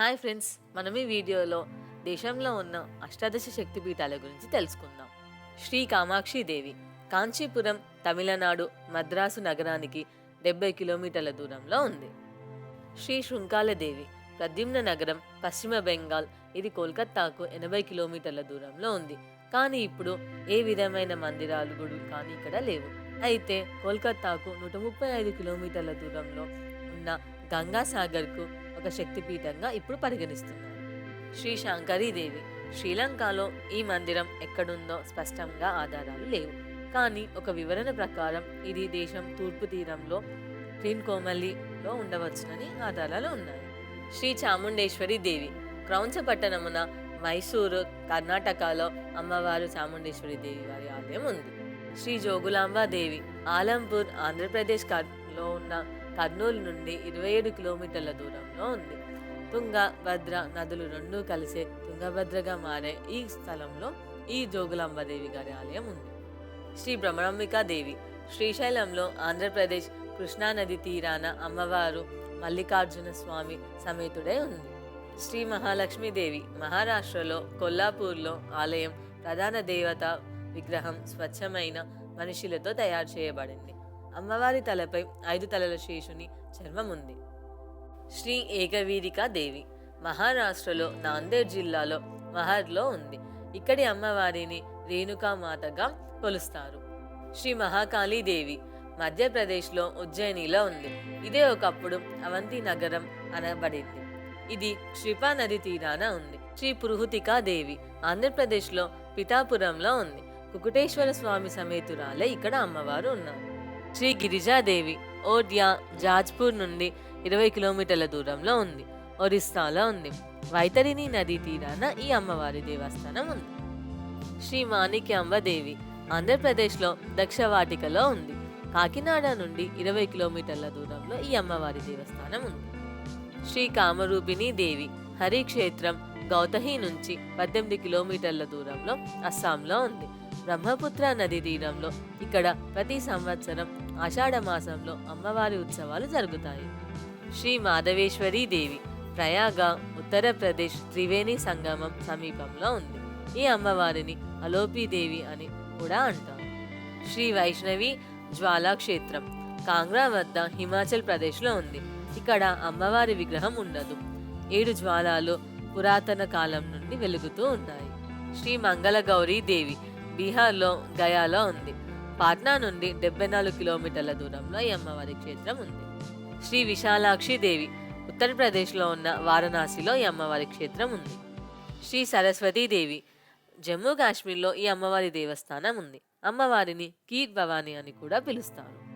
Hi friends మనం ఈ వీడియోలో దేశంలో ఉన్న అష్టాదశ శక్తిపీఠాల గురించి తెలుసుకుందాం. శ్రీ కామాక్షి దేవి కాంచీపురం తమిళనాడు మద్రాసు నగరానికి డెబ్బై కిలోమీటర్ల దూరంలో ఉంది. శ్రీ శృంకాలదేవి ప్రద్యుమ్న నగరం పశ్చిమ బెంగాల్ ఇది కోల్కత్తాకు ఎనభై కిలోమీటర్ల దూరంలో ఉంది. కానీ ఇప్పుడు ఏ విధమైన మందిరాలు గుడులు కానీ ఇక్కడ లేవు. అయితే కోల్కత్తాకు నూట ముప్పై ఐదు కిలోమీటర్ల దూరంలో ఉన్న గంగాసాగర్కు ఒక శక్తిపీఠంగా ఇప్పుడు పరిగణిస్తున్నారు. శ్రీ దేవి శ్రీలంకలో ఈ మందిరం ఎక్కడుందో స్పష్టంగా ఆధారాలు లేవు. కానీ ఒక వివరణ ప్రకారం ఇది దేశం తూర్పు తీరంలో కోమల్లిలో ఉండవచ్చునని ఆధారాలు ఉన్నాయి. శ్రీ చాముండేశ్వరి దేవి క్రౌంచపట్టణమున మైసూరు కర్ణాటకలో అమ్మవారు చాముండేశ్వరి దేవి వారి ఆలయం ఉంది. శ్రీ జోగులాంబ దేవి ఆలంపూర్ ఆంధ్రప్రదేశ్లో ఉన్న కర్నూలు నుండి ఇరవై ఏడు కిలోమీటర్ల దూరంలో ఉంది. తుంగభద్ర నదులు రెండూ కలిసే తుంగభద్రగా మారే ఈ స్థలంలో ఈ జోగులాంబదేవి గారి ఆలయం ఉంది. శ్రీ భ్రమణంబికా దేవి శ్రీశైలంలో ఆంధ్రప్రదేశ్ కృష్ణానది తీరాన అమ్మవారు మల్లికార్జున స్వామి సమేతుడై ఉంది. శ్రీ మహాలక్ష్మీదేవి మహారాష్ట్రలో కొల్లాపూర్లో ఆలయం ప్రధాన దేవత విగ్రహం స్వచ్ఛమైన మనుషులతో తయారు చేయబడింది. అమ్మవారి తలపై ఐదు తలల శేషుని చర్మం ఉంది. శ్రీ ఏకవీరికా దేవి మహారాష్ట్రలో నాందేడ్ జిల్లాలో మహర్లో ఉంది. ఇక్కడి అమ్మవారిని రేణుకా మాతగా కొలుస్తారు. శ్రీ మహాకాళీ దేవి మధ్యప్రదేశ్లో ఉజ్జయినిలో ఉంది. ఇదే ఒకప్పుడు అవంతి నగరం అనబడింది. ఇది క్షిపా నది తీరాన ఉంది. శ్రీ పురుహుతికా దేవి ఆంధ్రప్రదేశ్లో పిఠాపురంలో ఉంది. కుకుటేశ్వర స్వామి సమేతురాలే ఇక్కడ అమ్మవారు ఉన్నారు. శ్రీ గిరిజాదేవి ఓడియా జాజ్పూర్ నుండి ఇరవై కిలోమీటర్ల దూరంలో ఉంది ఒరిస్సాలో ఉంది. వైతరిని నదీ తీరాన ఈ అమ్మవారి దేవస్థానం ఉంది. శ్రీ మాణిక్యాంబ దేవి ఆంధ్రప్రదేశ్లో దక్షవాటికలో ఉంది. కాకినాడ నుండి ఇరవై కిలోమీటర్ల దూరంలో ఈ అమ్మవారి దేవస్థానం ఉంది. శ్రీ కామరూపిణి దేవి హరిక్షేత్రం గౌతహి నుంచి పద్దెనిమిది కిలోమీటర్ల దూరంలో అస్సాంలో ఉంది. బ్రహ్మపుత్ర నది తీరంలో ఇక్కడ ప్రతి సంవత్సరం ఆషాఢ మాసంలో అమ్మవారి ఉత్సవాలు జరుగుతాయి. శ్రీ మాధవేశ్వరీ దేవి ప్రయాగ ఉత్తరప్రదేశ్ త్రివేణి సంగమం సమీపంలో ఉంది. ఈ అమ్మవారిని అలోపీదేవి అని కూడా అంటారు. శ్రీ వైష్ణవి జ్వాలాక్షేత్రం కాంగ్రా వద్ద హిమాచల్ ప్రదేశ్లో ఉంది. ఇక్కడ అమ్మవారి విగ్రహం ఉండదు. ఏడు జ్వాలాలు పురాతన కాలం నుండి వెలుగుతూ ఉన్నాయి. శ్రీ మంగళ గౌరీ దేవి బీహార్లో గయాలో ఉంది. పాట్నా నుండి డెబ్బై నాలుగు కిలోమీటర్ల దూరంలో ఈ అమ్మవారి క్షేత్రం ఉంది. శ్రీ విశాలాక్షి దేవి ఉత్తరప్రదేశ్లో ఉన్న వారణాసిలో ఈ అమ్మవారి క్షేత్రం ఉంది. శ్రీ సరస్వతీ దేవి జమ్మూ కాశ్మీర్లో ఈ అమ్మవారి దేవస్థానం ఉంది. అమ్మవారిని కీర్ భవాని అని కూడా పిలుస్తారు.